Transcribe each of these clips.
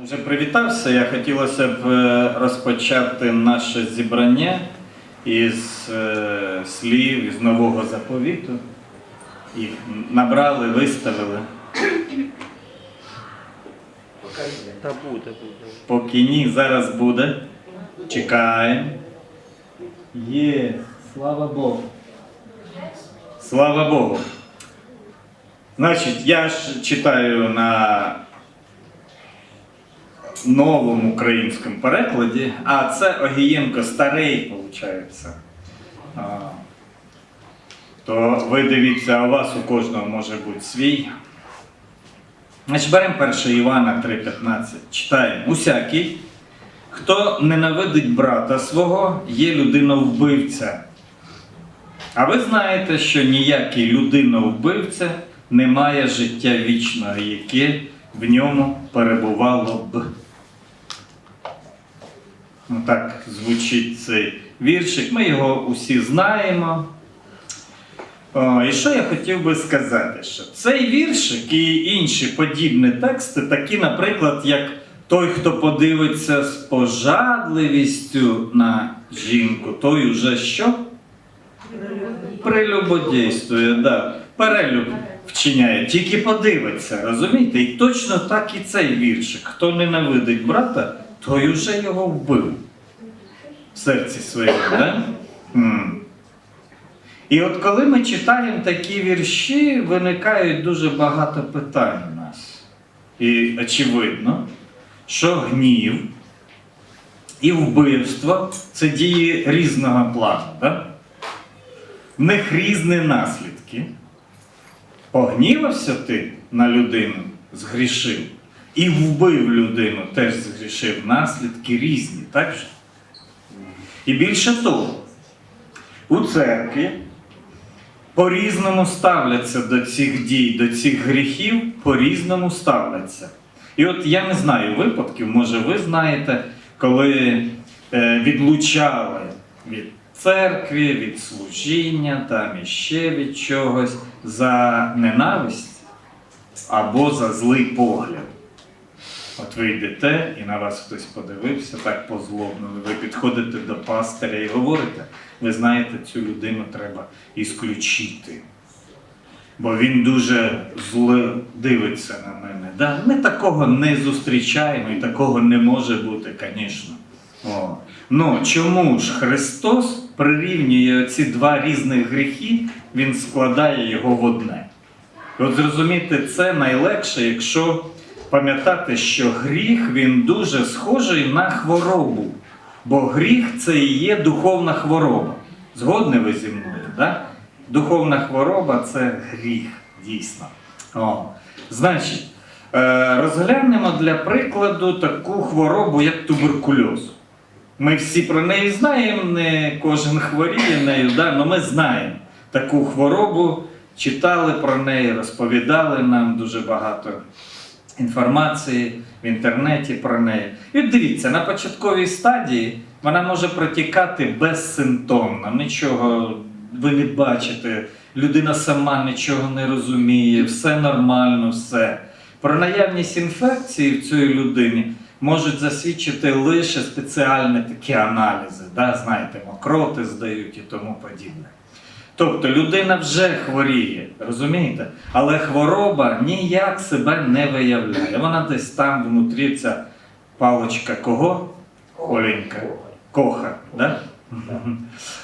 Вже привітався. Я хотілося б е, розпочати наше зібрання із е, слів із нового заповіту. Їх набрали, виставили. Та буде, буде. Поки ні, зараз буде. Чекаємо. Є, слава Богу. Слава Богу. Значить, я ж читаю на новому українському перекладі, а це Огієнко старий, виходить. А, то ви дивіться, у вас у кожного може бути свій. Значить, беремо 1 Івана 3,15. Читаємо. Усякий, хто ненавидить брата свого, є людина-вбивця. А ви знаєте, що ніякий людина-вбивця не має життя вічного, яке в ньому перебувало б. Ну так звучить цей віршик. Ми його усі знаємо. І що я хотів би сказати, що цей віршик і інші подібні тексти, такі, наприклад, як той, хто подивиться з пожадливістю на жінку, той уже що? Прелюбодійствує, да. перелюб вчиняє, тільки подивиться, розумієте? І точно так і цей віршик. Хто ненавидить брата, той уже його вбив в серці своєму. Да? І от коли ми читаємо такі вірші, виникають дуже багато питань у нас. І очевидно, що гнів і вбивство це дії різного плану. Да? В них різні наслідки. Погнівався ти на людину, згрішив, і вбив людину, теж згрішив. Наслідки різні, так же? І більше того, у церкві по-різному ставляться до цих дій, до цих гріхів, по-різному ставляться. І от я не знаю випадків, може ви знаєте, коли е, відлучали від церкви, від служіння, там іще від чогось за ненависть або за злий погляд. От ви йдете і на вас хтось подивився, так позлобно. Ви підходите до пастиря і говорите, ви знаєте, цю людину треба ісключити. Бо він дуже зло дивиться на мене. Да? Ми такого не зустрічаємо і такого не може бути, звісно. Ну чому ж Христос прирівнює ці два різних гріхи, Він складає його в одне. От зрозуміти це найлегше, якщо пам'ятати, що гріх він дуже схожий на хворобу. Бо гріх це і є духовна хвороба. Згодні ви зі мною, да? Духовна хвороба це гріх, дійсно. О. Значить, е, розглянемо для прикладу таку хворобу, як туберкульоз. Ми всі про неї знаємо, не кожен хворіє нею, да? але ми знаємо таку хворобу, читали про неї, розповідали нам дуже багато інформації в інтернеті про неї. І дивіться, на початковій стадії вона може протікати безсимптомно, нічого ви не бачите, людина сама нічого не розуміє, все нормально, все. Про наявність інфекції в цій людині можуть засвідчити лише спеціальні такі аналізи, да? знаєте, мокроти здають і тому подібне. Тобто людина вже хворіє, розумієте? Але хвороба ніяк себе не виявляє. Вона десь там внутрі ця палочка кого? Оленька. Коха. Да?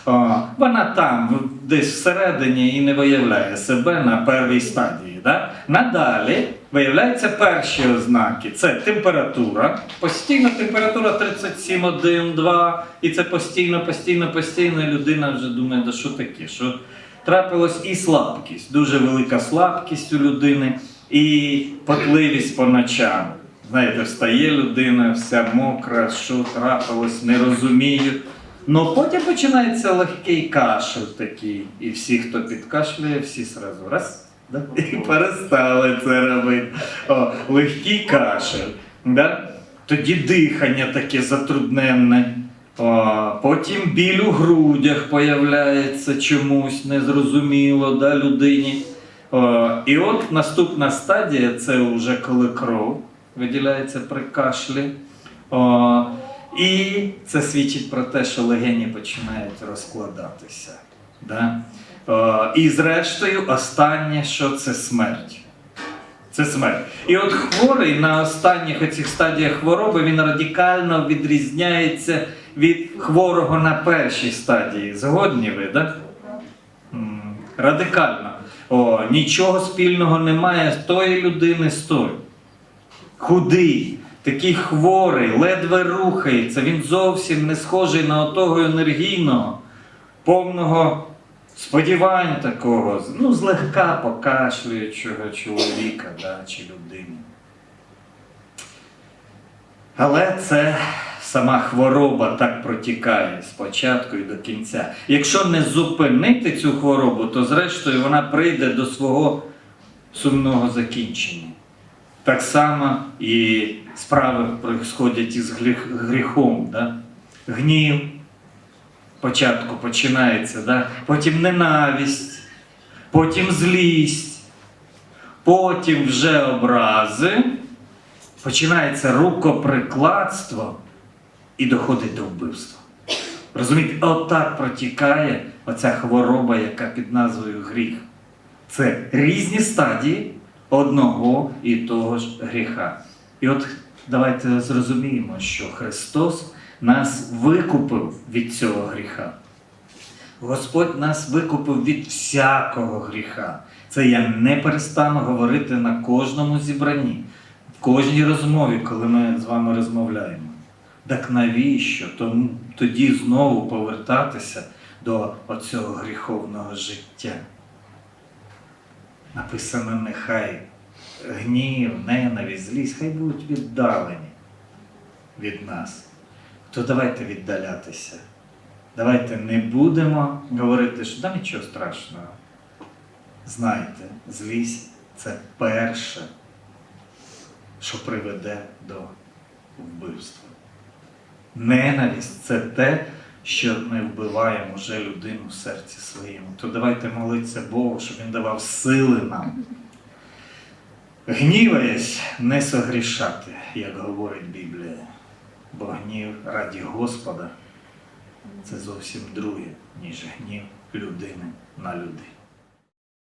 О, вона там десь всередині і не виявляє себе на первій стадії. Да? Надалі виявляються перші ознаки. Це температура. Постійна температура 37,1, 2. І це постійно, постійно, постійно. І людина вже думає, да що таке? Що трапилось і слабкість. Дуже велика слабкість у людини і потливість по ночам. Знаєте, встає людина, вся мокра, що трапилось, не розумію. Ну потім починається легкий кашель такий. І всі, хто підкашлює, всі сразу раз. І перестали це робити. О, легкий кашель. Да? Тоді дихання таке затрудненне. О, потім біль у грудях появляється чомусь незрозуміло да, людині. О, і от наступна стадія це вже коли кров виділяється при кашлі. О, і це свідчить про те, що легені починають розкладатися. Да? О, і зрештою, останнє, що це смерть. Це смерть. І от хворий на останніх оцих стадіях хвороби він радикально відрізняється від хворого на першій стадії. Згодні ви, так? Радикально. О, нічого спільного немає з тої людини з тою. Худий, такий хворий, ледве рухається, він зовсім не схожий на отого енергійного, повного сподівань такого, ну, злегка покашлюючого чоловіка да, чи людини. Але це сама хвороба так протікає спочатку і до кінця. Якщо не зупинити цю хворобу, то зрештою вона прийде до свого сумного закінчення. Так само і справи происходять із гріхом. Да? Гнів спочатку починається, да? потім ненависть, потім злість, потім вже образи, починається рукоприкладство і доходить до вбивства. Розумієте, отак протікає оця хвороба, яка під назвою гріх. Це різні стадії одного і того ж гріха. І от давайте зрозуміємо, що Христос нас викупив від цього гріха. Господь нас викупив від всякого гріха. Це я не перестану говорити на кожному зібранні, в кожній розмові, коли ми з вами розмовляємо. Так навіщо тому, тоді знову повертатися до оцього гріховного життя? Написано, нехай гнів, ненависть, злість, хай будуть віддалені від нас. То давайте віддалятися. Давайте не будемо говорити, що да нічого страшного. Знайте, злість це перше, що приведе до вбивства. Ненависть це те, що ми вбиваємо вже людину в серці своєму. То давайте молитися Богу, щоб Він давав сили нам. Гніваясь, не согрішати, як говорить Біблія. Бо гнів раді Господа це зовсім друге, ніж гнів людини на людей.